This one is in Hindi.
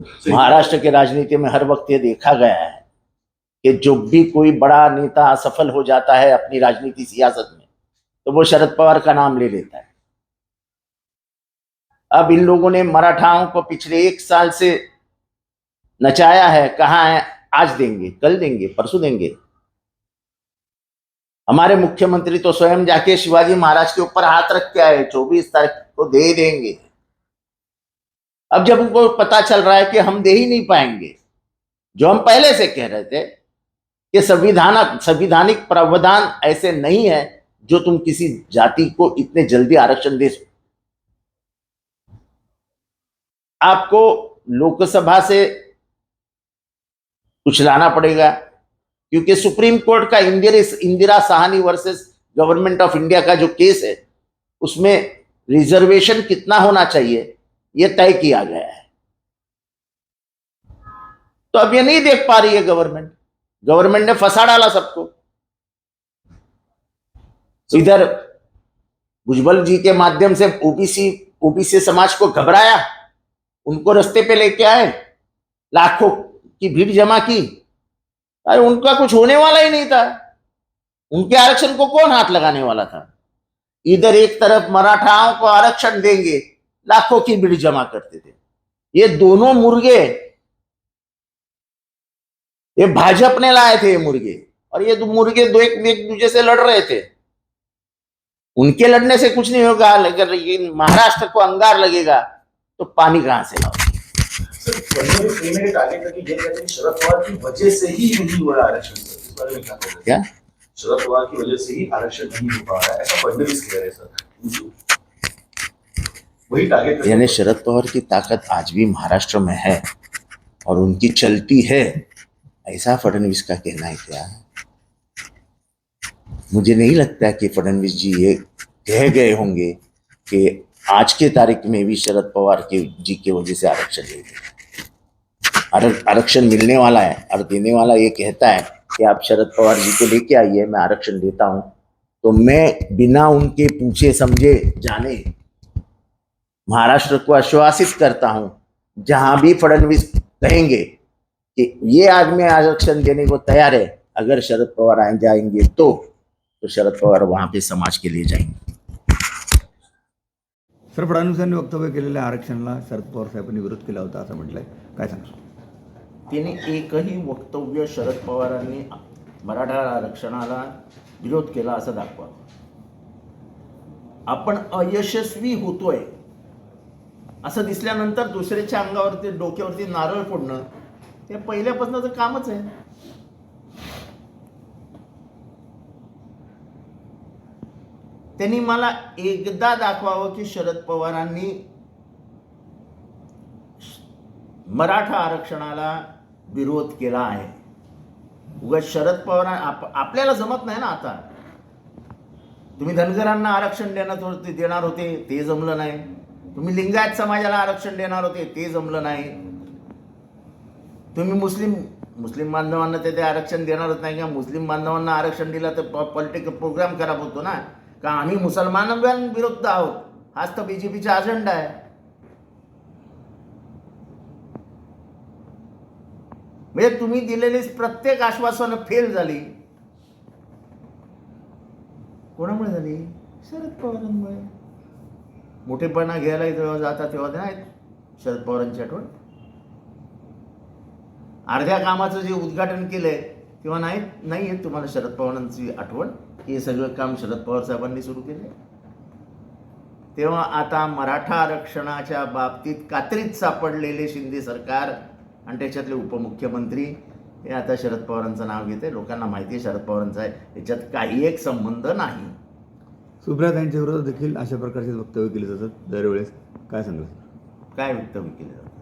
महाराष्ट्र के राजनीति में हर वक्त ये देखा गया है कि जो भी कोई बड़ा नेता असफल हो जाता है अपनी राजनीति सियासत में तो वो शरद पवार का नाम ले लेता है। अब इन लोगों ने मराठाओं को पिछले एक साल से नचाया है, कहा है, आज देंगे, कल देंगे, परसों देंगे। हमारे मुख्यमंत्री तो स्वयं जाके शिवाजी महाराज के ऊपर हाथ रख के आए, चौबीस तारीख को दे देंगे। अब जब उनको पता चल रहा है कि हम दे ही नहीं पाएँगे, जो हम पहले से कह रहे थे कि संविधान संविधानिक प्रावधान ऐसे नहीं है जो तुम किसी जाति को इतने जल्दी आरक्षण दे सको। आपको लोकसभा से कुछ लाना पड़ेगा, क्योंकि सुप्रीम कोर्ट का Indira Indira Sawhney versus government of India का जो केस है, उसमें रिजर्वेशन कितना होना चाहिए? यह तय किया गया है। तो अब ये नहीं देख पा रही है गवर्नमेंट। गवर्नमेंट ने फंसा डाला सबको। इधर भुजबल जी के माध्यम से ओबीसी ओबीसी समाज को घबराया। उनको रस्ते पे लेके आए। लाखों की भीड़ जमा की। अरे उनका कुछ होने वाला ही नहीं था। उनके आरक्षण को कौन हाथ लगाने वाला था? इधर एक तरफ़ मराठाओं को आरक्षण देंगे। लाखों की भीड़ जमा करते थे। ये दोनों मुर्गे ये भाजप ने लाए थे ये मुर्गे और ये दो मुर्गे दो एक एक दूसरे से लड़ रहे थे। उनके लड़ने से कुछ नहीं होगा अगर ये महाराष्ट्र को अंगार लगेगा तो पानी कहाँ से लाओ हैं कि शरद पवार की वजह से नहीं हुआ आरक्षण। क्या शरद पवार की वजह से ही आरक्षण नहीं हो पा रहा है। ऐसा फडणवीस कह रहे हैं सर। वही टारगेट यानी शरद पवार की ताकत आज भी महाराष्ट्र में है और उनकी चलती है ऐसा फडणवीस का कहना है क्या? मुझे नहीं लगता कि फडणवीस जी ये कह गए होंगे कि आज के तारीख में भी शरद पवार के जी के वजह से आरक्षण आर- आरक्षण मिलने वाला है और देने वाला ये कहता है कि आप शरद पवार जी को लेके आइए मैं आरक्षण देता हूँ। तो मैं बिना उनके पूछे समझे जाने महाराष्ट्र को आश्वासित करता हूं जहां भी फडणवीस कहेंगे कि ये आदमी आरक्षण देने को तैयार है अगर शरद पवार आए जाएंगे तो तो शरद पवार वहां पे समाज के लिए जाएंगे। सर फडणवीसांनी वक्तव्य केलेल्या आरक्षणाला शरद पवार साहेबांनी विरोध केला होता असं म्हटलंय. काय सांगतो तिने एकही वक्तव्य शरद पवारांनी मराठा आरक्षणाला विरोध केला असं दाखवा. आपण अयशस्वी होतोय असं दिसल्यानंतर दुसऱ्याच्या अंगावरती डोक्यावरती नारळ फोडणं ते पहिल्यापासूनचं कामच आहे. त्यांनी मला एकदा दाखवावं की शरद पवारांनी मराठा आरक्षणाला विरोध केला आहे. उगा शरद पवार आप आपल्याला जमत नाही ना आता. तुम्ही धनगरांना आरक्षण देण्यात होते देणार होते ते जमलं नाही. तुम्ही लिंगायत समाजाला आरक्षण देणार होते ते जमलं नाही. तुम्ही मुस्लिम मुस्लिम बांधवांना ते ते आरक्षण देणारच नाही किंवा मुस्लिम बांधवांना आरक्षण दिलं तर पॉलिटिकल प्रोग्राम खराब होतो ना. का आम्ही मुसलमानांविरुद्ध आहोत हाच तर बीजेपीचा अजेंडा आहे. म्हणजे तुम्ही दिलेली प्रत्येक आश्वासनं फेल झाली. कोणामुळे झाली? शरद पवारांमुळे. मोठेपणा घ्यायला जेव्हा जातात तेव्हा नाहीत शरद पवारांची आठवण. अर्ध्या कामाचं जे उद्घाटन केलंय तेव्हा नाही नाही आहेत तुम्हाला शरद पवारांची आठवण. हे सगळं काम शरद पवार साहेबांनी सुरू केले तेव्हा आता मराठा आरक्षणाच्या बाबतीत कात्रीत सापडलेले शिंदे सरकार आणि त्याच्यातले उपमुख्यमंत्री हे आता शरद पवारांचं नाव घेते लोकांना माहिती आहे शरद पवारांचा आहे याच्यात काही एक संबंध नाही. सुप्रिया यांच्याबरोबर विरोधात देखील अशा प्रकारचे वक्तव्य केले जातात. दरवेळेस काय सांगाल? काय वक्तव्य केलं जातं